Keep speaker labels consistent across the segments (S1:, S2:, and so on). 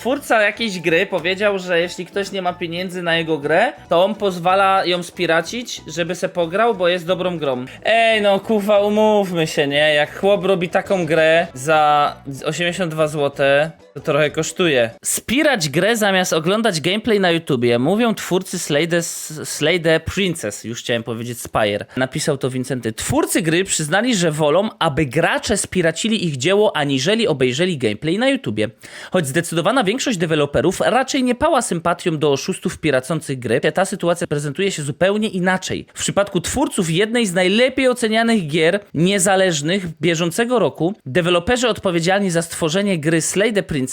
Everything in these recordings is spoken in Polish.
S1: twórca jakiejś gry powiedział, że jeśli ktoś nie ma pieniędzy na jego grę, to on pozwala ją spiracić, żeby se pograł, bo jest dobrą grą. Ej, no kuwa, umówmy się, nie? Jak chłop robi taką grę za 82 zł, to trochę kosztuje. Spirać grę zamiast oglądać gameplay na YouTubie, mówią twórcy Slay the, Slay the Princess, już chciałem powiedzieć Spire. Napisał to Wincenty. Twórcy gry przyznali, że wolą, aby gracze spiracili ich dzieło, aniżeli obejrzeli gameplay na YouTubie. Choć zdecydowana większość deweloperów raczej nie pała sympatią do oszustów piracących gry, ta sytuacja prezentuje się zupełnie inaczej. W przypadku twórców jednej z najlepiej ocenianych gier niezależnych bieżącego roku, deweloperzy odpowiedzialni za stworzenie gry Slay the Princess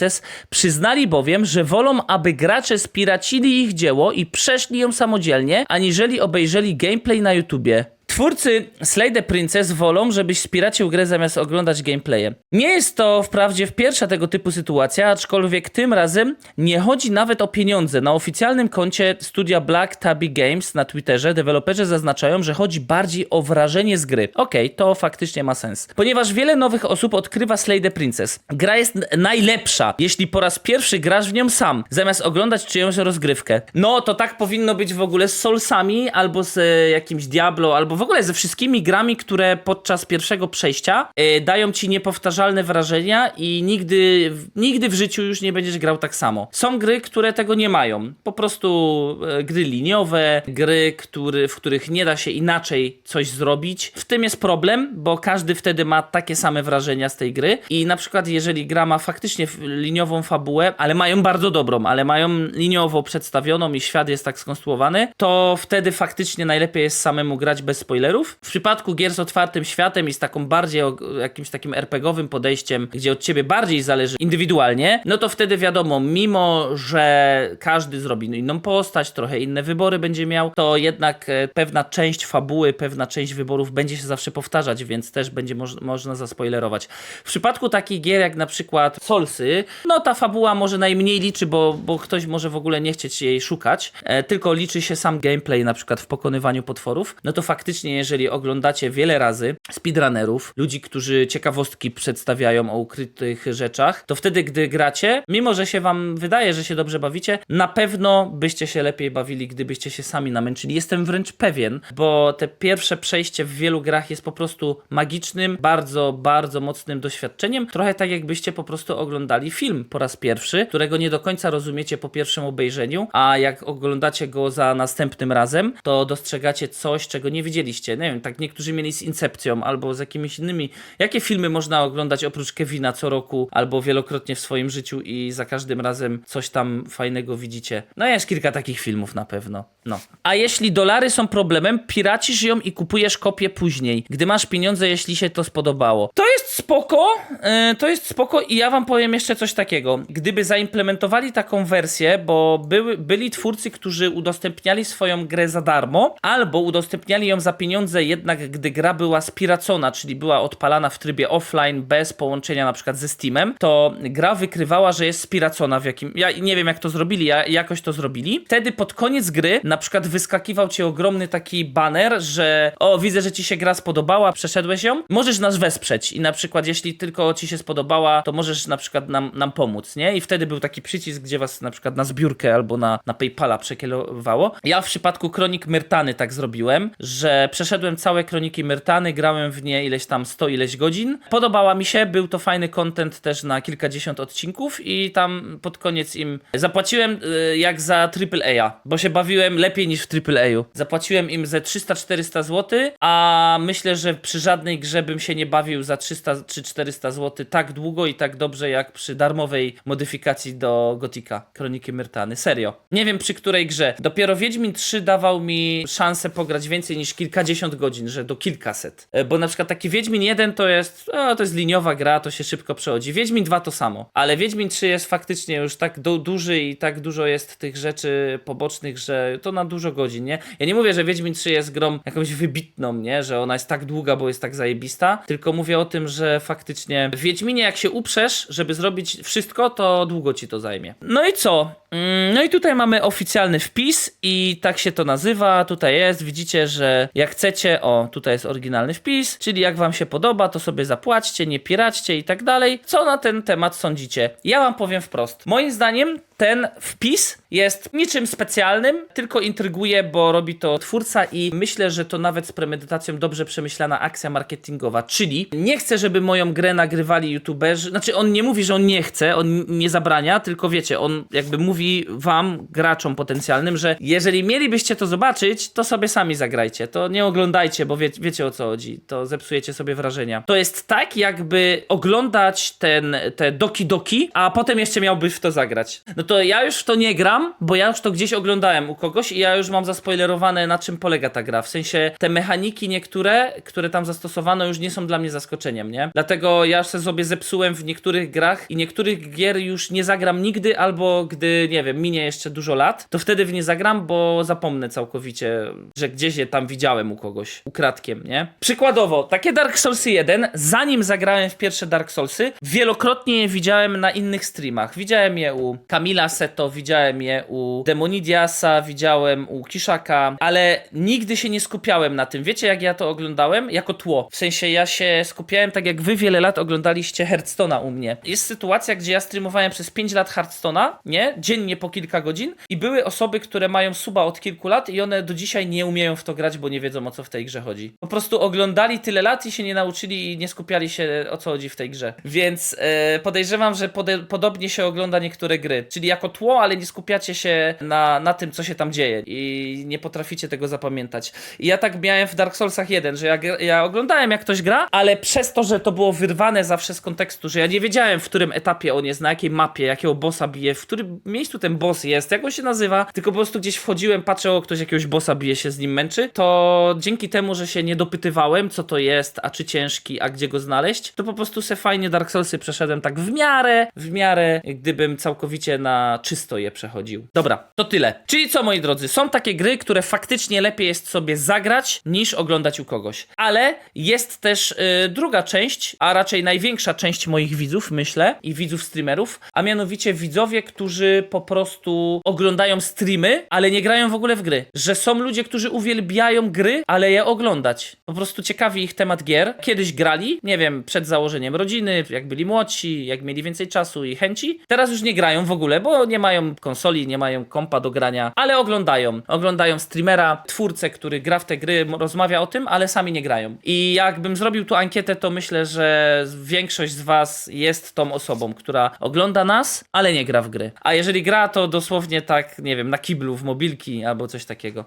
S1: przyznali bowiem, że wolą, aby gracze spiracili ich dzieło i przeszli ją samodzielnie, aniżeli obejrzeli gameplay na YouTubie. Twórcy Slay the Princess wolą, żebyś spiracił grę zamiast oglądać gameplaye. Nie jest to wprawdzie pierwsza tego typu sytuacja, aczkolwiek tym razem nie chodzi nawet o pieniądze. Na oficjalnym koncie studia Black Tabby Games na Twitterze deweloperzy zaznaczają, że chodzi bardziej o wrażenie z gry. Okej, to faktycznie ma sens. Ponieważ wiele nowych osób odkrywa Slay the Princess. Gra jest najlepsza, jeśli po raz pierwszy grasz w nią sam, zamiast oglądać czyjąś rozgrywkę. No, to tak powinno być w ogóle z Soulsami, albo z e, jakimś Diablo, albo w ogóle ze wszystkimi grami, które podczas pierwszego przejścia e, dają ci niepowtarzalne wrażenia i nigdy, nigdy w życiu już nie będziesz grał tak samo. Są gry, które tego nie mają. Po prostu e, gry liniowe, gry, który, w których nie da się inaczej coś zrobić. W tym jest problem, bo każdy wtedy ma takie same wrażenia z tej gry i na przykład jeżeli gra ma faktycznie liniową fabułę, ale mają bardzo dobrą, ale mają liniowo przedstawioną i świat jest tak skonstruowany, to wtedy faktycznie najlepiej jest samemu grać bez spoilerów. W przypadku gier z otwartym światem i z taką bardziej jakimś takim RPGowym podejściem, gdzie od ciebie bardziej zależy indywidualnie, no to wtedy wiadomo, mimo że każdy zrobi inną postać, trochę inne wybory będzie miał, to jednak e, pewna część fabuły, pewna część wyborów będzie się zawsze powtarzać, więc też będzie moż- można zaspoilerować. W przypadku takich gier jak na przykład Soulsy, no ta fabuła może najmniej liczy, bo, bo ktoś może w ogóle nie chcieć jej szukać, e, tylko liczy się sam gameplay na przykład w pokonywaniu potworów, no to faktycznie jeżeli oglądacie wiele razy speedrunnerów, ludzi, którzy ciekawostki przedstawiają o ukrytych rzeczach, to wtedy gdy gracie, mimo że się wam wydaje, że się dobrze bawicie, na pewno byście się lepiej bawili, gdybyście się sami namęczyli. Jestem wręcz pewien, bo te pierwsze przejście w wielu grach jest po prostu magicznym, bardzo, bardzo mocnym doświadczeniem. Trochę tak jakbyście po prostu oglądali film po raz pierwszy, którego nie do końca rozumiecie po pierwszym obejrzeniu, a jak oglądacie go za następnym razem, to dostrzegacie coś, czego nie widzieliście. Nie wiem, tak niektórzy mieli z Incepcją albo z jakimiś innymi. Jakie filmy można oglądać oprócz Kevina co roku albo wielokrotnie w swoim życiu i za każdym razem coś tam fajnego widzicie? No jest kilka takich filmów na pewno. No. A jeśli dolary są problemem, piracisz ją i kupujesz kopię później, gdy masz pieniądze, jeśli się to spodobało. To jest spoko, yy, to jest spoko i ja wam powiem jeszcze coś takiego. Gdyby zaimplementowali taką wersję, bo były, byli twórcy, którzy udostępniali swoją grę za darmo, albo udostępniali ją za pieniądze jednak, gdy gra była spiracona, czyli była odpalana w trybie offline bez połączenia na przykład ze Steamem, to gra wykrywała, że jest spiracona w jakim... Ja nie wiem jak to zrobili, ja jakoś to zrobili. Wtedy pod koniec gry na przykład wyskakiwał ci ogromny taki banner, że o, widzę, że ci się gra spodobała, przeszedłeś ją, możesz nas wesprzeć i na przykład jeśli tylko ci się spodobała, to możesz na przykład nam, nam pomóc, nie? I wtedy był taki przycisk, gdzie was na przykład na zbiórkę albo na, na Paypala przekierowało. Ja w przypadku Kronik Myrtany tak zrobiłem, że przeszedłem całe Kroniki Myrtany, grałem w nie ileś tam 100 ileś godzin. Podobała mi się, był to fajny content też na kilkadziesiąt odcinków i tam pod koniec im zapłaciłem y, jak za AAA, bo się bawiłem lepiej niż w AAA. Zapłaciłem im ze 300-400 zł, a myślę, że przy żadnej grze bym się nie bawił za 300 czy 400 zł tak długo i tak dobrze jak przy darmowej modyfikacji do Gotika, Kroniki Myrtany. Serio. Nie wiem przy której grze. Dopiero Wiedźmin 3 dawał mi szansę pograć więcej niż kilkadziesiąt godzin, że do kilkaset. E, Bo na przykład taki Wiedźmin 1 to jest, o, to jest liniowa gra, to się szybko przechodzi. Wiedźmin 2 to samo. Ale Wiedźmin 3 jest faktycznie już tak du duży i tak dużo jest tych rzeczy pobocznych, że to na dużo godzin, nie? Ja nie mówię, że Wiedźmin 3 jest grą jakąś wybitną, nie? Że ona jest tak długa, bo jest tak zajebista, tylko mówię o tym, że faktycznie w Wiedźminie jak się uprzesz, żeby zrobić wszystko, to długo ci to zajmie. No i co? Mm, No i tutaj mamy oficjalny wpis i tak się to nazywa. Tutaj jest, widzicie, że jak chcecie, o, tutaj jest oryginalny wpis, czyli jak wam się podoba, to sobie zapłaćcie, nie piraćcie i tak dalej. Co na ten temat sądzicie? Ja wam powiem wprost. Moim zdaniem ten wpis jest niczym specjalnym, tylko intryguje, bo robi to twórca i myślę, że to nawet z premedytacją dobrze przemyślana akcja marketingowa, czyli nie chcę, żeby moją grę nagrywali youtuberzy, znaczy on nie mówi, że on nie chce, on nie zabrania, tylko wiecie, on jakby mówi wam, graczom potencjalnym, że jeżeli mielibyście to zobaczyć, to sobie sami zagrajcie, to nie oglądajcie, bo wie, wiecie o co chodzi, to zepsujecie sobie wrażenia. To jest tak, jakby oglądać ten, te doki doki, a potem jeszcze miałbyś w to zagrać. No to ja już w to nie gram, bo ja już to gdzieś oglądałem u kogoś i ja już mam zaspoilerowane na czym polega ta gra. W sensie te mechaniki niektóre, które tam zastosowano już nie są dla mnie zaskoczeniem, nie? Dlatego ja już sobie zepsułem w niektórych grach i niektórych gier już nie zagram nigdy, albo gdy, nie wiem, minie jeszcze dużo lat, to wtedy w nie zagram, bo zapomnę całkowicie, że gdzieś je tam widziałem u kogoś, ukradkiem, nie? Przykładowo, takie Dark Soulsy 1, zanim zagrałem w pierwsze Dark Soulsy, wielokrotnie je widziałem na innych streamach. Widziałem je u Kamila Seto, widziałem je u Demonidiasa, widziałem u Kiszaka, ale nigdy się nie skupiałem na tym. Wiecie, jak ja to oglądałem? Jako tło. W sensie ja się skupiałem tak, jak wy wiele lat oglądaliście Hearthstone'a u mnie. Jest sytuacja, gdzie ja streamowałem przez 5 lat Hearthstone'a, nie? Dziennie po kilka godzin i były osoby, które mają suba od kilku lat i one do dzisiaj nie umieją w to grać, bo nie wiedzą o co w tej grze chodzi. Po prostu oglądali tyle lat i się nie nauczyli i nie skupiali się o co chodzi w tej grze. Więc e, podejrzewam, że pode, podobnie się ogląda niektóre gry. Czyli jako tło, ale nie skupiacie się na, na tym, co się tam dzieje i nie potraficie tego zapamiętać. I ja tak miałem w Dark Soulsach 1, że ja, ja oglądałem jak ktoś gra, ale przez to, że to było wyrwane zawsze z kontekstu, że ja nie wiedziałem w którym etapie on jest, na jakiej mapie, jakiego bossa bije, w którym miejscu ten boss jest, jak on się nazywa, tylko po prostu gdzieś wchodziłem, patrzę, o ktoś jakiegoś bossa bije się z nim męczy, to dzięki temu, że się nie dopytywałem, co to jest, a czy ciężki, a gdzie go znaleźć, to po prostu se fajnie Dark Soulsy przeszedłem tak w miarę, w miarę, gdybym całkowicie na czysto je przechodził. Dobra, to tyle. Czyli co, moi drodzy, są takie gry, które faktycznie lepiej jest sobie zagrać, niż oglądać u kogoś. Ale jest też y, druga część, a raczej największa część moich widzów, myślę, i widzów streamerów, a mianowicie widzowie, którzy po prostu oglądają streamy, ale nie grają w ogóle w gry. Że są ludzie, którzy uwielbiają gry, ale je oglądać. Po prostu ciekawi ich temat gier. Kiedyś grali, nie wiem, przed założeniem rodziny, jak byli młodsi, jak mieli więcej czasu i chęci. Teraz już nie grają w ogóle, bo nie mają konsoli, nie mają kompa do grania, ale oglądają. Oglądają streamera, twórcę, który gra w te gry, rozmawia o tym, ale sami nie grają. I jakbym zrobił tu ankietę, to myślę, że większość z was jest tą osobą, która ogląda nas, ale nie gra w gry. A jeżeli gra, to dosłownie tak, nie wiem, na kiblu, w mobilki albo coś takiego.